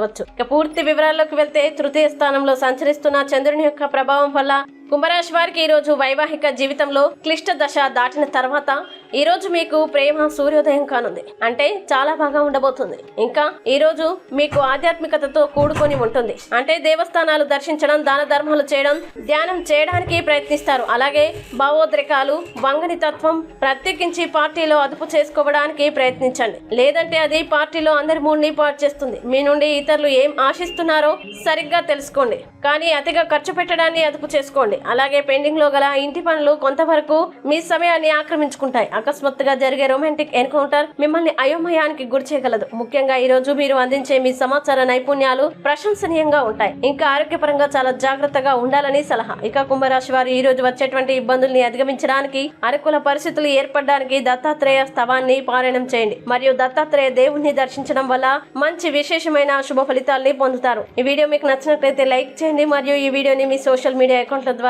చూడవచ్చు ఇక పూర్తి వివరాల్లోకి వెళ్తే తృతీయ స్థానంలో సంచరిస్తున్న చంద్రుని యొక్క ప్రభావం వల్ల కుంభరాశి వారికి ఈరోజు వైవాహిక జీవితంలో క్లిష్ట దశ దాటిన తర్వాత ఈ రోజు మీకు ప్రేమ సూర్యోదయం కానుంది. అంటే చాలా బాగా ఉండబోతుంది. ఇంకా ఈ రోజు మీకు ఆధ్యాత్మికతతో కూడుకొని ఉంటుంది. అంటే దేవస్థానాలు దర్శించడం దాన ధర్మాలు చేయడం ధ్యానం చేయడానికి ప్రయత్నిస్తారు. అలాగే భావోద్రేకాలు వంగని తత్వం ప్రత్యేకించి పార్టీలో అదుపు చేసుకోవడానికి ప్రయత్నించండి. లేదంటే అది పార్టీలో అందరి మూడ్ని పాటు చేస్తుంది. మీ నుండి ఇతరులు ఏం ఆశిస్తున్నారో సరిగ్గా తెలుసుకోండి. కానీ అతిగా ఖర్చు పెట్టడాన్ని అదుపు చేసుకోండి. అలాగే పెండింగ్లో గల ఇంటి పనులు కొంతవరకు మీ సమయాన్ని ఆక్రమించుకుంటాయి. అకస్మాత్తుగా జరిగే రొమాంటిక్ ఎన్కౌంటర్ మిమ్మల్ని అయోమయానికి గురి చేయగలదు. ముఖ్యంగా ఈ రోజు మీరు అందించే మీ సమాచార నైపుణ్యాలు ప్రశంసనీయంగా ఉంటాయి. ఇంకా ఆరోగ్యపరంగా చాలా జాగ్రత్తగా ఉండాలని సలహా. ఇక కుంభరాశి వారు ఈ రోజు వచ్చేటువంటి ఇబ్బందుల్ని అధిగమించడానికి అనుకూల పరిస్థితులు ఏర్పడడానికి దత్తాత్రేయ స్థవాన్ని పారాయణం చేయండి. మరియు దత్తాత్రేయ దేవుణ్ణి దర్శించడం వల్ల మంచి విశేషమైన శుభ ఫలితాల్ని పొందుతారు. ఈ వీడియో మీకు నచ్చినట్లయితే లైక్ చేయండి. మరియు ఈ వీడియోని మీ సోషల్ మీడియా అకౌంట్ల ద్వారా